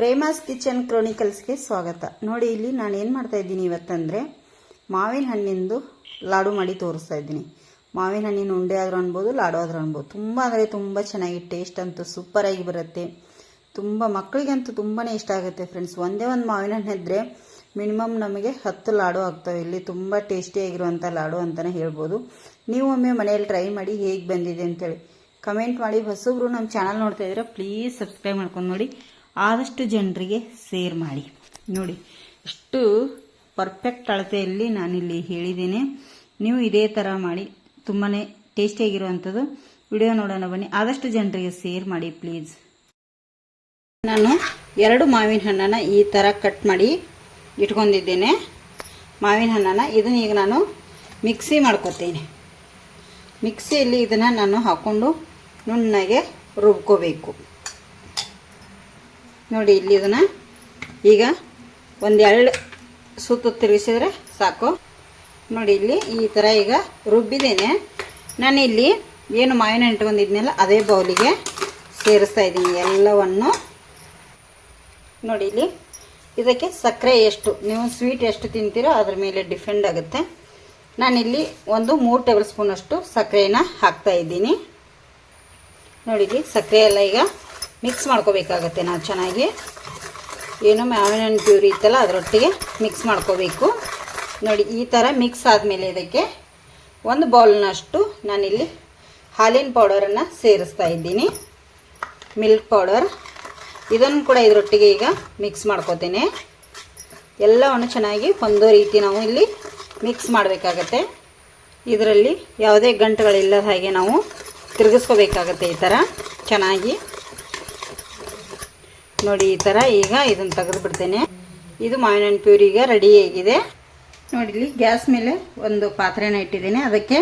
ಪ್ರೇಮಾಸ್ kitchen ಕ್ರೋನಿಕಲ್ಸ್ಗೆ ಸ್ವಾಗತ. ನೋಡಿ, ಇಲ್ಲಿ ನಾನು ಏನು ಮಾಡ್ತಾ ಇದ್ದೀನಿ ಇವತ್ತಂದರೆ, ಮಾವಿನ ಹಣ್ಣಿಂದು ಲಾಡು ಮಾಡಿ ತೋರಿಸ್ತಾ ಇದ್ದೀನಿ. ಮಾವಿನ ಹಣ್ಣಿನ ಉಂಡೆ ಆದರೂ ಅನ್ಬೋದು, ಲಾಡು ಆದರೂ ಅನ್ಬೋದು. ತುಂಬ ಅಂದರೆ ತುಂಬ ಚೆನ್ನಾಗಿ ಟೇಸ್ಟ್ ಅಂತೂ ಸೂಪರಾಗಿ ಬರುತ್ತೆ. ತುಂಬ ಮಕ್ಕಳಿಗಂತೂ ತುಂಬಾ ಇಷ್ಟ ಆಗುತ್ತೆ ಫ್ರೆಂಡ್ಸ್ ಒಂದೇ ಒಂದು ಮಾವಿನ ಹಣ್ಣು ಇದ್ದರೆ ಮಿನಿಮಮ್ ನಮಗೆ ಹತ್ತು ಲಾಡು ಆಗ್ತವೆ. ಇಲ್ಲಿ ತುಂಬ ಟೇಸ್ಟಿಯಾಗಿರುವಂಥ ಲಾಡು ಅಂತಲೇ ಹೇಳ್ಬೋದು. ನೀವು ಒಮ್ಮೆ ಮನೆಯಲ್ಲಿ ಟ್ರೈ ಮಾಡಿ ಹೇಗೆ ಬಂದಿದೆ ಅಂತೇಳಿ ಕಮೆಂಟ್ ಮಾಡಿ. ಹೊಸಬ್ರು ನಮ್ಮ ಚಾನಲ್ ನೋಡ್ತಾ ಇದ್ರೆ ಪ್ಲೀಸ್ ಸಬ್ಸ್ಕ್ರೈಬ್ ಮಾಡ್ಕೊಂಡು ನೋಡಿ. ಆದಷ್ಟು ಜನರಿಗೆ ಸೇರ್ ಮಾಡಿ. ನೋಡಿ ಇಷ್ಟು ಪರ್ಫೆಕ್ಟ್ ಅಳತೆಯಲ್ಲಿ ನಾನಿಲ್ಲಿ ಹೇಳಿದ್ದೇನೆ. ನೀವು ಇದೇ ಥರ ಮಾಡಿ ತುಂಬಾ ಟೇಸ್ಟಿಯಾಗಿರುವಂಥದ್ದು ವಿಡಿಯೋ ನೋಡೋಣ ಬನ್ನಿ. ಆದಷ್ಟು ಜನರಿಗೆ ಸೇರ್ ಮಾಡಿ ಪ್ಲೀಸ್ ನಾನು ಎರಡು ಮಾವಿನ ಹಣ್ಣನ್ನು ಈ ಥರ ಕಟ್ ಮಾಡಿ ಇಟ್ಕೊಂಡಿದ್ದೇನೆ. ಮಾವಿನ ಹಣ್ಣನ್ನು ಇದನ್ನ ಈಗ ನಾನು ಮಿಕ್ಸಿ ಮಾಡ್ಕೊತೀನಿ. ಮಿಕ್ಸಿಯಲ್ಲಿ ಇದನ್ನು ನಾನು ಹಾಕ್ಕೊಂಡು ನುಣ್ಣಗೆ ರುಬ್ಕೋಬೇಕು. ನೋಡಿ ಇಲ್ಲಿ ಇದನ್ನು. ಈಗ ಒಂದೆರಡು ಸುತ್ತು ತಿರುಗಿಸಿದ್ರೆ ಸಾಕು. ನೋಡಿ ಇಲ್ಲಿ ಈ ಥರ ಈಗ ರುಬ್ಬಿದ್ದೇನೆ. ನಾನು ಇಲ್ಲಿ ಏನು ಮಾವಿನ ಇಟ್ಕೊಂಡಿದ್ನಲ್ಲ, ಅದೇ ಬೌಲಿಗೆ ಸೇರಿಸ್ತಾ ಇದ್ದೀನಿ ಎಲ್ಲವನ್ನು. ನೋಡಿ ಇಲ್ಲಿ ಇದಕ್ಕೆ ಸಕ್ಕರೆ ಎಷ್ಟು, ನೀವು ಸ್ವೀಟ್ ಎಷ್ಟು ತಿಂತೀರೋ ಅದ್ರ ಮೇಲೆ ಡಿಫೆಂಡ್ ಆಗುತ್ತೆ. ನಾನಿಲ್ಲಿ ಒಂದು ಮೂರು ಟೇಬಲ್ ಸ್ಪೂನಷ್ಟು ಸಕ್ಕರೆಯನ್ನು ಹಾಕ್ತಾ ಇದ್ದೀನಿ. ನೋಡಿ ಇಲ್ಲಿ ಸಕ್ಕರೆ ಎಲ್ಲ ಈಗ ಮಿಕ್ಸ್ ಮಾಡ್ಕೋಬೇಕಾಗತ್ತೆ ನಾವು ಚೆನ್ನಾಗಿ. ಏನು ಮ್ಯಾವಿನ ಪ್ಯೂರಿ ಇತ್ತಲ್ಲ, ಅದರೊಟ್ಟಿಗೆ ಮಿಕ್ಸ್ ಮಾಡ್ಕೋಬೇಕು. ನೋಡಿ, ಈ ಥರ ಮಿಕ್ಸ್ ಆದಮೇಲೆ ಇದಕ್ಕೆ ಒಂದು ಬೌಲ್ನಷ್ಟು ನಾನಿಲ್ಲಿ ಹಾಲಿನ ಪೌಡರನ್ನು ಸೇರಿಸ್ತಾ ಇದ್ದೀನಿ. ಮಿಲ್ಕ್ ಪೌಡರ್ ಇದನ್ನು ಕೂಡ ಇದರೊಟ್ಟಿಗೆ ಈಗ ಮಿಕ್ಸ್ ಮಾಡ್ಕೋತೇನೆ. ಎಲ್ಲವನ್ನು ಚೆನ್ನಾಗಿ ಒಂದು ರೀತಿ ನಾವು ಇಲ್ಲಿ ಮಿಕ್ಸ್ ಮಾಡಬೇಕಾಗತ್ತೆ. ಇದರಲ್ಲಿ ಯಾವುದೇ ಗಂಟುಗಳಿಲ್ಲದ ಹಾಗೆ ನಾವು ತಿರುಗಿಸ್ಕೋಬೇಕಾಗತ್ತೆ ಈ ಥರ ಚೆನ್ನಾಗಿ ನೋಡಿ ಈ ಥರ ಈಗ ಇದನ್ನು ತೆಗೆದು ಬಿಡ್ತೇನೆ. ಇದು ಮಾವಿನ ಹಣ್ಣು ಪ್ಯೂರಿ ಈಗ ರೆಡಿ ಆಗಿದೆ. ನೋಡಿ ಇಲ್ಲಿ ಗ್ಯಾಸ್ ಮೇಲೆ ಒಂದು ಪಾತ್ರೆನ ಇಟ್ಟಿದ್ದೀನಿ. ಅದಕ್ಕೆ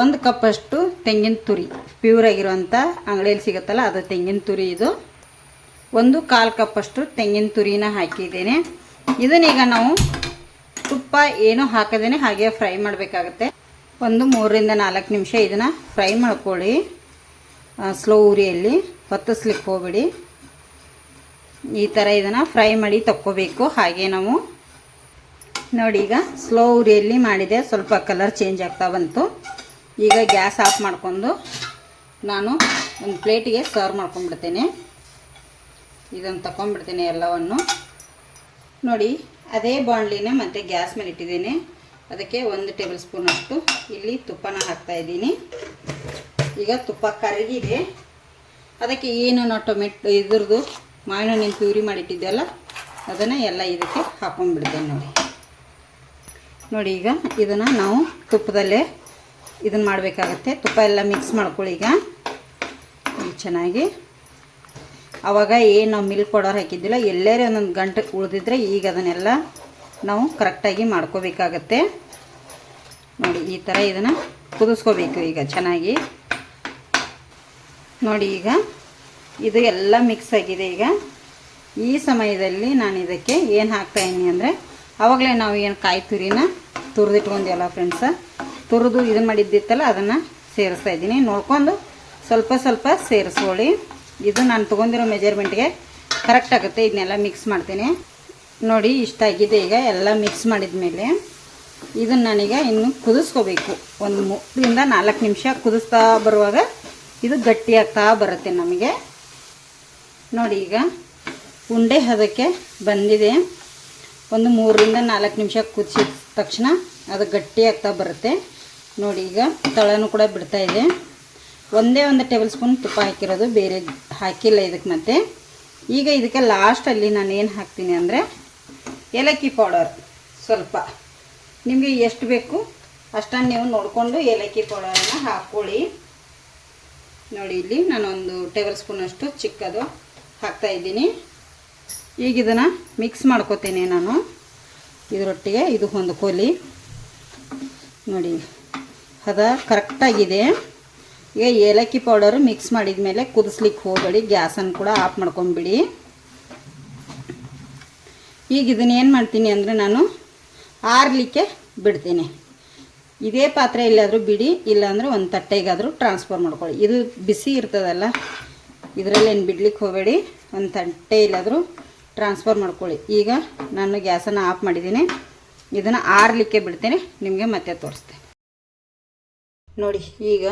ಒಂದು ಕಪ್ಪಷ್ಟು ತೆಂಗಿನ ತುರಿ. ಪ್ಯೂರ್ ಆಗಿರುವಂಥ ಅಂಗಡಿಯಲ್ಲಿ ಸಿಗುತ್ತಲ್ಲ, ಅದು ತೆಂಗಿನ ತುರಿ ಇದು. ಒಂದು ಕಾಲು ಕಪ್ಪಷ್ಟು ತೆಂಗಿನ ತುರಿನ ಹಾಕಿದ್ದೇನೆ. ಇದನ್ನೀಗ ನಾವು ತುಪ್ಪ ಏನೂ ಹಾಕದೇನೆ ಹಾಗೆ ಫ್ರೈ ಮಾಡಬೇಕಾಗತ್ತೆ. ಒಂದು ಮೂರರಿಂದ ನಾಲ್ಕು ನಿಮಿಷ ಇದನ್ನು ಫ್ರೈ ಮಾಡ್ಕೊಳ್ಳಿ. ಸ್ಲೋ ಉರಿಯಲ್ಲಿ ಹೊತ್ತಿಸ್ಲಿಕ್ಕೆ ಹೋಗ್ಬೇಡಿ. ಈ ಥರ ಇದನ್ನು ಫ್ರೈ ಮಾಡಿ ತಕ್ಕೋಬೇಕು. ಹಾಗೆ ನಾವು ನೋಡಿ ಈಗ ಸ್ಲೋ ಉರಿಯಲ್ಲಿ ಮಾಡಿದೆ. ಸ್ವಲ್ಪ ಕಲರ್ ಚೇಂಜ್ ಆಗ್ತಾ ಬಂತು. ಈಗ ಗ್ಯಾಸ್ ಆಫ್ ಮಾಡ್ಕೊಂಡು ನಾನು ಒಂದು ಪ್ಲೇಟಿಗೆ ಸರ್ವ್ ಮಾಡ್ಕೊಂಡ್ಬಿಡ್ತೇನೆ. ಇದನ್ನು ತಗೊಂಡ್ಬಿಡ್ತೇನೆ ಎಲ್ಲವನ್ನು. ನೋಡಿ, ಅದೇ ಬಾಣಲಿನ ಮತ್ತು ಗ್ಯಾಸ್ ಮೇಲೆ ಇಟ್ಟಿದ್ದೀನಿ. ಅದಕ್ಕೆ ಒಂದು ಟೇಬಲ್ ಸ್ಪೂನಷ್ಟು ಇಲ್ಲಿ ತುಪ್ಪನ ಹಾಕ್ತಾ ಇದ್ದೀನಿ. ಈಗ ತುಪ್ಪ ಕರಗಿದೆ. ಅದಕ್ಕೆ ಏನು ನಾವು ಟೊಮೆಟೊ ಇದ್ರದ್ದು ಮಾವಿನ ಹಣ್ಣಿನ ಪ್ಯೂರಿ ಮಾಡಿಟ್ಟಿದ್ದೆಲ್ಲ, ಅದನ್ನು ಎಲ್ಲ ಇದಕ್ಕೆ ಹಾಕೊಂಡ್ಬಿಡ್ತೇನೆ ನೋಡಿ. ನೋಡಿ ಈಗ ಇದನ್ನು ನಾವು ತುಪ್ಪದಲ್ಲೇ ಇದನ್ನು ಮಾಡಬೇಕಾಗತ್ತೆ. ತುಪ್ಪ ಎಲ್ಲ ಮಿಕ್ಸ್ ಮಾಡ್ಕೊಳ್ಳಿ ಈಗ. ಚೆನ್ನಾಗಿ. ಆವಾಗ ಏನು ನಾವು ಮಿಲ್ಕ್ ಪೌಡರ್ ಹಾಕಿದ್ದಿಲ್ಲ, ಎಲ್ಲರೇ ಒಂದೊಂದು ಗಂಟೆ ಉಳಿದಿದ್ರೆ ಈಗ ಅದನ್ನೆಲ್ಲ ನಾವು ಕರೆಕ್ಟಾಗಿ ಮಾಡ್ಕೋಬೇಕಾಗತ್ತೆ. ನೋಡಿ, ಈ ಥರ ಇದನ್ನು ಕುದಿಸ್ಕೋಬೇಕು ಈಗ ಚೆನ್ನಾಗಿ. ನೋಡಿ ಈಗ ಇದು ಎಲ್ಲ ಮಿಕ್ಸ್ ಆಗಿದೆ ಈಗ. ಈ ಸಮಯದಲ್ಲಿ ನಾನು ಇದಕ್ಕೆ ಏನು ಹಾಕ್ತಾಯಿದ್ದೀನಿ ಅಂದರೆ ಆವಾಗಲೇ ನಾವು ಏನು ಕಾಯಿ ತುರಿನ ತುರಿದಿಟ್ಕೊಂಡಿಲ್ಲ ಫ್ರೆಂಡ್ಸ ತುರಿದು ಇದು ಮಾಡಿದ್ದಿತ್ತಲ್ಲ, ಅದನ್ನು ಸೇರಿಸ್ತಾ ಇದ್ದೀನಿ ನೋಡ್ಕೊಂಡು ಸ್ವಲ್ಪ ಸ್ವಲ್ಪ ಸೇರಿಸ್ಕೊಳ್ಳಿ. ಇದು ನಾನು ತೊಗೊಂಡಿರೋ ಮೆಜರ್ಮೆಂಟ್ಗೆ ಕರೆಕ್ಟ್ ಆಗುತ್ತೆ. ಇದನ್ನೆಲ್ಲ ಮಿಕ್ಸ್ ಮಾಡ್ತೀನಿ. ನೋಡಿ, ಇಷ್ಟ ಆಗಿದೆ ಈಗ. ಎಲ್ಲ ಮಿಕ್ಸ್ ಮಾಡಿದ ಮೇಲೆ ಇದನ್ನು ನಾನೀಗ ಇನ್ನು ಕುದಿಸ್ಕೋಬೇಕು. ಒಂದು ಮೂರಿಂದ ನಾಲ್ಕು ನಿಮಿಷ ಕುದಿಸ್ತಾ ಬರುವಾಗ ಇದು ಗಟ್ಟಿಯಾಗ್ತಾ ಬರುತ್ತೆ ನಮಗೆ. ನೋಡಿ ಈಗ ಉಂಡೆ ಹದಕ್ಕೆ ಬಂದಿದೆ. ಒಂದು ಮೂರರಿಂದ ನಾಲ್ಕು ನಿಮಿಷ ಕುದಿಸಿದ ತಕ್ಷಣ ಅದು ಗಟ್ಟಿಯಾಗ್ತಾ ಬರುತ್ತೆ. ನೋಡಿ ಈಗ ತಳನೂ ಕೂಡ ಬಿಡ್ತಾ ಇದೆ. ಒಂದೇ ಒಂದು ಟೇಬಲ್ ಸ್ಪೂನ್ ತುಪ್ಪ ಹಾಕಿರೋದು, ಬೇರೆ ಹಾಕಿಲ್ಲ ಇದಕ್ಕೆ ಮತ್ತೆ. ಈಗ ಇದಕ್ಕೆ ಲಾಸ್ಟಲ್ಲಿ ನಾನು ಏನು ಹಾಕ್ತೀನಿ ಅಂದರೆ ಏಲಕ್ಕಿ ಪೌಡರ್ ಸ್ವಲ್ಪ. ನಿಮಗೆ ಎಷ್ಟು ಬೇಕು ಅಷ್ಟನ್ನು ನೀವು ನೋಡಿಕೊಂಡು ಏಲಕ್ಕಿ ಪೌಡರನ್ನು ಹಾಕ್ಕೊಳ್ಳಿ ನೋಡಿ ಇಲ್ಲಿ ನಾನೊಂದು ಟೇಬಲ್ ಸ್ಪೂನಷ್ಟು ಚಿಕ್ಕದು ಹಾಕ್ತಾ ಇದ್ದೀನಿ. ಈಗ ಇದನ್ನು ಮಿಕ್ಸ್ ಮಾಡ್ಕೋತೀನಿ ನಾನು. ಇದರೊಟ್ಟಿಗೆ ಇದು ಹೊಂದ್ಕೋಲಿ ನೋಡಿ ಹದ ಕರೆಕ್ಟಾಗಿದೆ ಈಗ ಏಲಕ್ಕಿ ಪೌಡರು ಮಿಕ್ಸ್ ಮಾಡಿದ ಮೇಲೆ ಕುದಿಸ್ಲಿಕ್ಕೆ ಹೋಗಬೇಡಿ. ಗ್ಯಾಸನ್ನು ಕೂಡ ಆಫ್ ಮಾಡ್ಕೊಂಬಿಡಿ. ಈಗ ಇದನ್ನ ಏನು ಮಾಡ್ತೀನಿ ಅಂದರೆ ನಾನು ಆರಲಿಕ್ಕೆ ಬಿಡ್ತೀನಿ. ಇದೇ ಪಾತ್ರೆ ಇಲ್ಲಾದರೂ ಬಿಡಿ, ಇಲ್ಲಾಂದರೆ ಒಂದು ತಟ್ಟೆಗಾದರೂ ಟ್ರಾನ್ಸ್ಫರ್ ಮಾಡ್ಕೊಳ್ಳಿ. ಇದು ಬಿಸಿ ಇರ್ತದಲ್ಲ ಇದರಲ್ಲಿ ಏನು ಬಿಡ್ಲಿಕ್ಕೆ ಹೋಗಬೇಡಿ. ಒಂದು ತಟ್ಟೆ ಇಲ್ಲಾದರೂ ಟ್ರಾನ್ಸ್ಫರ್ ಮಾಡ್ಕೊಳ್ಳಿ. ಈಗ ನಾನು ಗ್ಯಾಸನ್ನು ಆಫ್ ಮಾಡಿದ್ದೀನಿ. ಇದನ್ನು ಆರಲಿಕ್ಕೆ ಬಿಡ್ತೇನೆ. ನಿಮಗೆ ಮತ್ತೆ ತೋರಿಸ್ತೆ. ನೋಡಿ, ಈಗ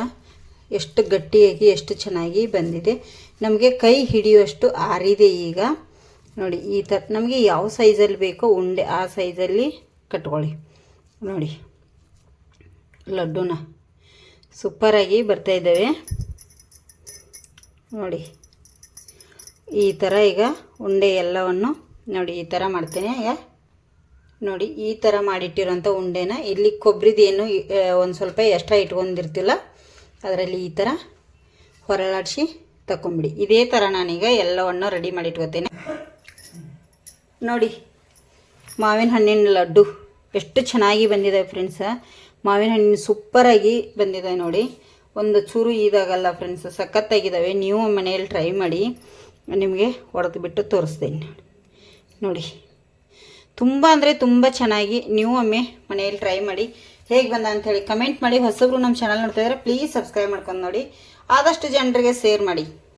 ಎಷ್ಟು ಗಟ್ಟಿಯಾಗಿ, ಎಷ್ಟು ಚೆನ್ನಾಗಿ ಬಂದಿದೆ. ನಮಗೆ ಕೈ ಹಿಡಿಯುವಷ್ಟು ಆರಿದೆ ಈಗ. ನೋಡಿ, ಈ ಥರ ನಮಗೆ ಯಾವ ಸೈಜಲ್ಲಿ ಬೇಕೋ ಉಂಡೆ ಆ ಸೈಜಲ್ಲಿ ಕಟ್ಕೊಳ್ಳಿ. ನೋಡಿ, ಲಡ್ಡುನ. ಸೂಪರಾಗಿ ಬರ್ತಾ ಇದ್ದಾವೆ. ನೋಡಿ. ಈ ಥರ ಈಗ ಉಂಡೆ ಎಲ್ಲವನ್ನು ನೋಡಿ ಈ ಥರ ಮಾಡ್ತೇನೆ. ಈಗ ನೋಡಿ, ಈ ಥರ ಮಾಡಿಟ್ಟಿರೋಂಥ ಉಂಡೆನ ಇಲ್ಲಿ ಕೊಬ್ಬರಿದೇನು ಒಂದು ಸ್ವಲ್ಪ ಎಕ್ಸ್ಟ್ರಾ ಇಟ್ಕೊಂಡಿರ್ತಿಲ್ಲ. ಅದರಲ್ಲಿ ಈ ಥರ ಹೊರಳಾಡಿಸಿ ತಗೊಂಬಿಡಿ ಇದೇ ಥರ ನಾನೀಗ ಎಲ್ಲವನ್ನು ರೆಡಿ ಮಾಡಿ ಇಟ್ಕೋತೇನೆ ನೋಡಿ, ಮಾವಿನ ಹಣ್ಣಿನ ಲಡ್ಡು ಎಷ್ಟು ಚೆನ್ನಾಗಿ ಬಂದಿದೆ ಫ್ರೆಂಡ್ಸ ಮಾವಿನ ಹಣ್ಣಿನ ಸೂಪರಾಗಿ ಬಂದಿದೆ ನೋಡಿ. ಒಂದು ಚೂರು ಇದಾಗಲ್ಲ ಫ್ರೆಂಡ್ಸ್ ಸಖತ್ತಾಗಿದ್ದಾವೆ ನೀವು ಮನೆಯಲ್ಲಿ ಟ್ರೈ ಮಾಡಿ, ನಿಮಗೆ ಹೊಡೆದು ಬಿಟ್ಟು ತೋರಿಸ್ತೀನಿ ನೋಡಿ. ತುಂಬ ಅಂದರೆ ತುಂಬ ಚೆನ್ನಾಗಿ ನೀವು ಒಮ್ಮೆ ಮನೆಯಲ್ಲಿ ಟ್ರೈ ಮಾಡಿ, ಹೇಗೆ ಬಂದ ಅಂಥೇಳಿ ಕಮೆಂಟ್ ಮಾಡಿ. ಹೊಸಬ್ರು ನಮ್ಮ ಚಾನಲ್ ನೋಡ್ತಾ ಇದ್ದಾರೆ ಪ್ಲೀಸ್ ಸಬ್ಸ್ಕ್ರೈಬ್ ಮಾಡ್ಕೊಂಡು ನೋಡಿ. ಆದಷ್ಟು ಜನರಿಗೆ ಶೇರ್ ಮಾಡಿ.